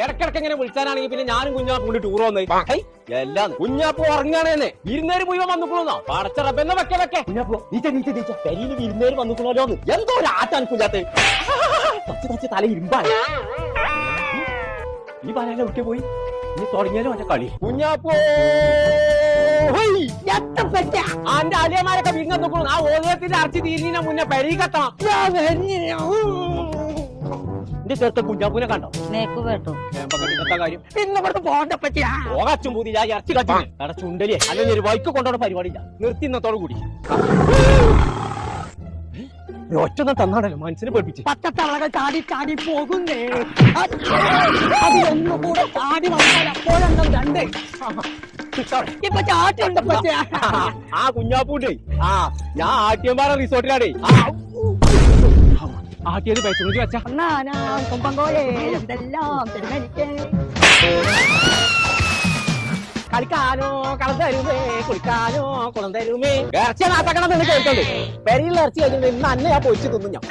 ഇടക്കിടക്ക് ഇങ്ങനെ വിളിച്ചാനാണെങ്കിൽ പിന്നെ ഞാനും കുഞ്ഞാപ്പ് കൊണ്ട് ടൂർ വന്നേ. എല്ലാം കുഞ്ഞാപ്പ് ഉറങ്ങാണെന്നെ വിരുന്നേര് മുഴുവൻ വന്നിക്കണോന്നാ? പടച്ചറപ്പെന്നെ വെക്കെ വെക്കെ. കുഞ്ഞാപ്പോ നീച്ച നീച്ച നീച്ച. പെരിയിൽ വിരുന്നേര് വന്നിക്കണോന്ന് എന്തോ ഒരു ആറ്റാണ് കുഞ്ഞാത്തെ തച്ച് തച്ച് തല ഇരുമ്പാണ്. ഈ പറയാൻ ഒക്കെ പോയി? നീ തുടങ്ങിയാലും അവന്റെ കളി? കുഞ്ഞാപ്പോ. അന്റെ അലിയമാരൊക്കെ വിരുന്ന് ആ ഓലത്തിന്റെ അറച്ചി തീരുന്നതിന് മുന്നേ പെരീകെത്തണം എന്റെ ചെറുത്ത കുഞ്ഞാപ്പൂനെ കണ്ടോ? നേക്ക് കേട്ടു. കാര്യം. പോകണ്ട പറ്റിയാ പൂതി ഞാൻ ഇറച്ചി കച്ചു. അവിടെ ചുണ്ടലിയെ അല്ലെങ്കിൽ ഒരു വൈക്ക് കൊണ്ടോടെ പരിപാടിയില്ല. നിർത്തി ഇന്നത്തോടു കൂടി. ഒറ്റൊന്നും തന്നാണല്ലോ മനസ്സിനെ പഠിപ്പിച്ച്. പച്ചത്തളകൾ ചാടി ചാടി പോകുന്നേ. അത് അതിലൊന്നും കൂടെ ചാടി വന്നാൽ അപ്പോഴെണ്ണം രണ്ട്? ഇപ്പൊ ചാട്ടുണ്ട് പറ്റിയാ ആ കുഞ്ഞാപ്പൂണ്ടേ. ആ ഞാൻ ആട്ടിയമ്പാറ റിസോർട്ടിലാടേ ആട്ടിയത് പൈസ കൊണ്ട് വെച്ച കളിക്കാനോ കളം തരുമേ കുളിക്കാനോ കുളം തരുമേ. ഇറച്ചി നാട്ടാക്കണം എന്ന് കേൾക്കുന്നുണ്ട് പെരയിൽ ഇറച്ചി കഴിഞ്ഞു ഇന്ന് അന്നെ ആ പൊരിച്ചു തിന്നു ഞാൻ.